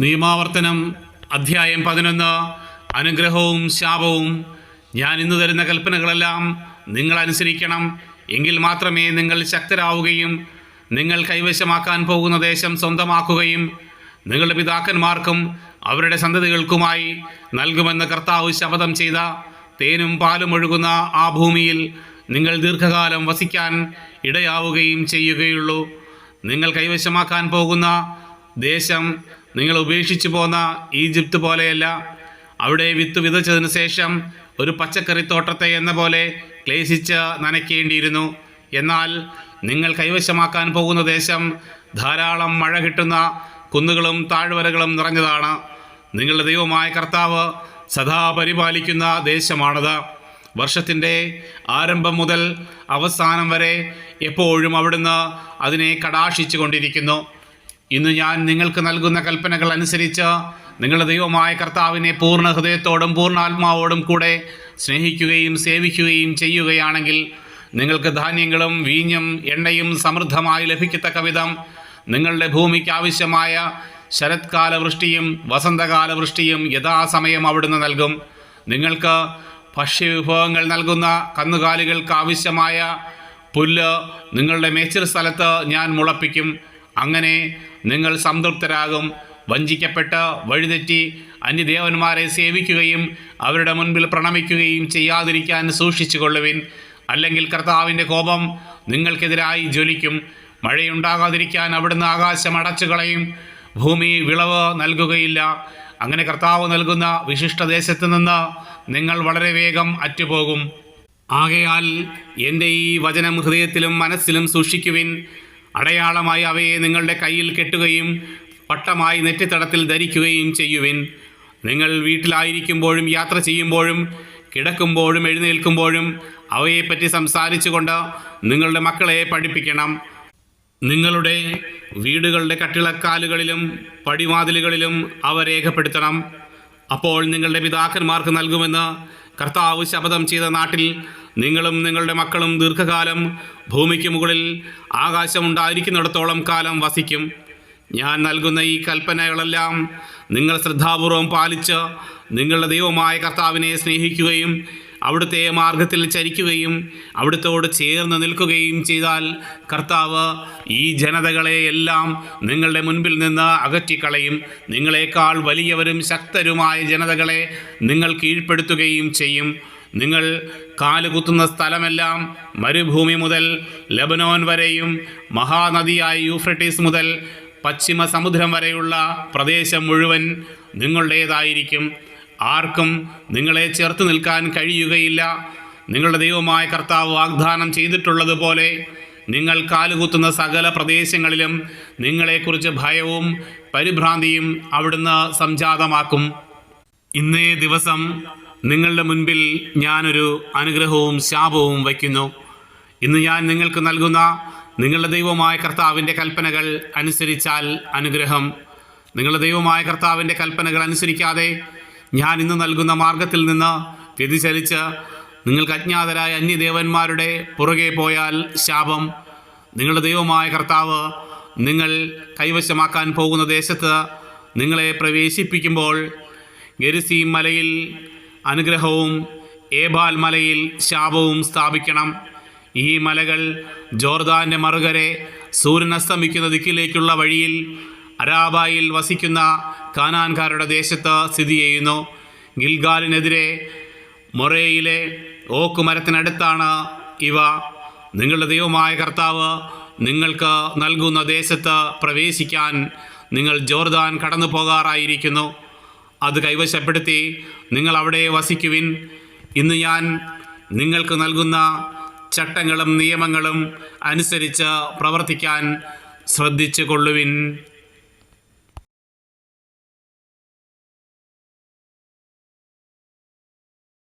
നിയമാവർത്തനം അധ്യായം പതിനൊന്ന്. അനുഗ്രഹവും ശാപവും ഞാൻ ഇന്ന് തരുന്ന കൽപ്പനകളെല്ലാം നിങ്ങൾ അനുസരിക്കണം എങ്കിൽ മാത്രമേ നിങ്ങൾ ശക്തരാവുകയും നിങ്ങൾ കൈവശമാക്കാൻ പോകുന്ന ദേശം സ്വന്തമാക്കുകയും നിങ്ങളുടെ പിതാക്കന്മാർക്കും അവരുടെ സന്തതികൾക്കുമായി നൽകുമെന്ന് കർത്താവ് ശപഥം ചെയ്ത തേനും പാലും ഒഴുകുന്ന ആ ഭൂമിയിൽ നിങ്ങൾ ദീർഘകാലം വസിക്കാൻ ഇടയാവുകയും ചെയ്യുകയുള്ളൂ. നിങ്ങൾ കൈവശമാക്കാൻ പോകുന്ന ദേശം നിങ്ങൾ ഉപേക്ഷിച്ചു പോന്ന ഈജിപ്ത് പോലെയല്ല. അവിടെ വിത്ത് വിതച്ചതിന് ശേഷം ഒരു പച്ചക്കറിത്തോട്ടത്തെ എന്ന പോലെ ക്ലേശിച്ച് നനയ്ക്കേണ്ടിയിരുന്നു. എന്നാൽ നിങ്ങൾ കൈവശമാക്കാൻ പോകുന്ന ദേശം ധാരാളം മഴ കിട്ടുന്ന കുന്നുകളും താഴ്വരകളും നിറഞ്ഞതാണ്. നിങ്ങളുടെ ദൈവമായ കർത്താവ് സദാ പരിപാലിക്കുന്ന ദേശമാണത്. വർഷത്തിന്റെ ആരംഭം മുതൽ അവസാനം വരെ എപ്പോഴും അവിടുന്ന് അതിനെ കടാക്ഷിച്ചു കൊണ്ടിരിക്കുന്നു ഇന്ന് ഞാൻ നിങ്ങൾക്ക് നൽകുന്ന കൽപ്പനകൾ അനുസരിച്ച് നിങ്ങളുടെ ദൈവമായ കർത്താവിനെ പൂർണ ഹൃദയത്തോടും പൂർണ ആത്മാവോടും കൂടെ സ്നേഹിക്കുകയും സേവിക്കുകയും ചെയ്യുകയാണെങ്കിൽ നിങ്ങൾക്ക് ധാന്യങ്ങളും വീഞ്ഞും എണ്ണയും സമൃദ്ധമായി ലഭിക്കത്തക്ക വിധം നിങ്ങളുടെ ഭൂമിക്ക് ആവശ്യമായ ശരത്കാല വൃഷ്ടിയും വസന്തകാല വൃഷ്ടിയും യഥാസമയം അവിടുന്ന് നൽകും. നിങ്ങൾക്ക് ഭക്ഷ്യവിഭവങ്ങൾ നൽകുന്ന കന്നുകാലികൾക്ക് ആവശ്യമായ പുല്ല് നിങ്ങളുടെ മേച്ചിൽ സ്ഥലത്ത് ഞാൻ മുളപ്പിക്കും. അങ്ങനെ നിങ്ങൾ സംതൃപ്തരാകും. വഞ്ചിക്കപ്പെട്ട് വഴിതെറ്റി അന്യദേവന്മാരെ സേവിക്കുകയും അവരുടെ മുൻപിൽ പ്രണമിക്കുകയും ചെയ്യാതിരിക്കാൻ സൂക്ഷിച്ചു കൊള്ളുവിൻ അല്ലെങ്കിൽ കർത്താവിന്റെ കോപം നിങ്ങൾക്കെതിരായി ജ്വലിക്കും. മഴയുണ്ടാകാതിരിക്കാൻ അവിടുന്ന് ആകാശം അടച്ചു കളയും ഭൂമി വിളവ് നൽകുകയില്ല. അങ്ങനെ കർത്താവ് നൽകുന്ന വിശിഷ്ടദേശത്ത് നിന്ന് നിങ്ങൾ വളരെ വേഗം അറ്റുപോകും. ആകയാൽ എന്റെ ഈ വചനം ഹൃദയത്തിലും മനസ്സിലും സൂക്ഷിക്കുവിൻ. അടയാളമായി അവയെ നിങ്ങളുടെ കയ്യിൽ കെട്ടുകയും പട്ടമായി നെറ്റിത്തടത്തിൽ ധരിക്കുകയും ചെയ്യുവിൻ. നിങ്ങൾ വീട്ടിലായിരിക്കുമ്പോഴും യാത്ര ചെയ്യുമ്പോഴും കിടക്കുമ്പോഴും എഴുന്നേൽക്കുമ്പോഴും അവയെപ്പറ്റി സംസാരിച്ചുകൊണ്ട് നിങ്ങളുടെ മക്കളെ പഠിപ്പിക്കണം. നിങ്ങളുടെ വീടുകളുടെ കട്ടിളക്കാലുകളിലും പടിവാതിലുകളിലും അവ രേഖപ്പെടുത്തണം. അപ്പോൾ നിങ്ങളുടെ പിതാക്കന്മാർക്ക് നൽകുമെന്ന് കർത്താവ് ശപഥം ചെയ്ത നാട്ടിൽ നിങ്ങളും നിങ്ങളുടെ മക്കളും ദീർഘകാലം ഭൂമിക്ക് മുകളിൽ ആകാശമുണ്ടായിരിക്കുന്നിടത്തോളം കാലം വസിക്കും. ഞാൻ നൽകുന്ന ഈ കൽപ്പനകളെല്ലാം നിങ്ങൾ ശ്രദ്ധാപൂർവം പാലിച്ച് നിങ്ങളുടെ ദൈവമായ കർത്താവിനെ സ്നേഹിക്കുകയും അവിടുത്തെ മാർഗത്തിൽ ചരിക്കുകയും അവിടുത്തോട് ചേർന്ന് നിൽക്കുകയും ചെയ്താൽ കർത്താവ് ഈ ജനതകളെ എല്ലാം നിങ്ങളുടെ മുൻപിൽ നിന്ന് അകറ്റിക്കളയും. നിങ്ങളെക്കാൾ വലിയവരും ശക്തരുമായ ജനതകളെ നിങ്ങൾ കീഴ്പ്പെടുത്തുകയും ചെയ്യും. നിങ്ങൾ കാലുകുത്തുന്ന സ്ഥലമെല്ലാം മരുഭൂമി മുതൽ ലബനോൻ വരെയും മഹാനദിയായ യൂഫ്രട്ടീസ് മുതൽ പശ്ചിമ സമുദ്രം വരെയുള്ള പ്രദേശം മുഴുവൻ നിങ്ങളുടേതായിരിക്കും. ആർക്കും നിങ്ങളെ ചേർത്ത് നിൽക്കാൻ കഴിയുകയില്ല. നിങ്ങളുടെ ദൈവമായ കർത്താവ് വാഗ്ദാനം ചെയ്തിട്ടുള്ളതുപോലെ നിങ്ങൾ കാലുകുത്തുന്ന സകല പ്രദേശങ്ങളിലും നിങ്ങളെക്കുറിച്ച് ഭയവും പരിഭ്രാന്തിയും അവിടുന്ന് സംജാതമാക്കും. ഇന്നേ ദിവസം നിങ്ങളുടെ മുൻപിൽ ഞാനൊരു അനുഗ്രഹവും ശാപവും വയ്ക്കുന്നു. ഇന്ന് ഞാൻ നിങ്ങൾക്ക് നൽകുന്ന നിങ്ങളുടെ ദൈവമായ കർത്താവിന്റെ കൽപ്പനകൾ അനുസരിച്ചാൽ അനുഗ്രഹം. നിങ്ങളുടെ ദൈവമായ കർത്താവിന്റെ കൽപ്പനകൾ അനുസരിക്കാതെ ഞാൻ ഇന്ന് നൽകുന്ന മാർഗത്തിൽ നിന്ന് വ്യതിചലിച്ച് നിങ്ങൾക്ക് അജ്ഞാതരായ അന്യദേവന്മാരുടെ പുറകെ പോയാൽ ശാപം. നിങ്ങളുടെ ദൈവമായ കർത്താവ് നിങ്ങൾ കൈവശമാക്കാൻ പോകുന്ന ദേശത്ത് നിങ്ങളെ പ്രവേശിപ്പിക്കുമ്പോൾ ഗരിസി മലയിൽ അനുഗ്രഹവും ഏബാൽ മലയിൽ ശാപവും സ്ഥാപിക്കണം. ഈ മലകൾ ജോർദാന്റെ മറുകരെ സൂര്യൻ അസ്തമിക്കുന്ന ദിക്കിലേക്കുള്ള വഴിയിൽ അരാബായിൽ വസിക്കുന്ന കാനാൻകാരുടെ ദേശത്ത് സ്ഥിതി ചെയ്യുന്നു. ഗിൽഗാലിനെതിരെ മൊറയിലെ ഓക്ക് മരത്തിനടുത്താണ് ഇവ. നിങ്ങളുടെ ദൈവമായ കർത്താവ് നിങ്ങൾക്ക് നൽകുന്ന ദേശത്ത് പ്രവേശിക്കാൻ നിങ്ങൾ ജോർദാൻ കടന്നു പോകാറായിരിക്കുന്നു അത് കൈവശപ്പെടുത്തി നിങ്ങൾ അവിടെ വസിക്കുവിൻ. ഇന്ന് ഞാൻ നിങ്ങൾക്ക് നൽകുന്ന ചട്ടങ്ങളും നിയമങ്ങളും അനുസരിച്ച് പ്രവർത്തിക്കാൻ ശ്രദ്ധിച്ചു കൊള്ളുവിൻ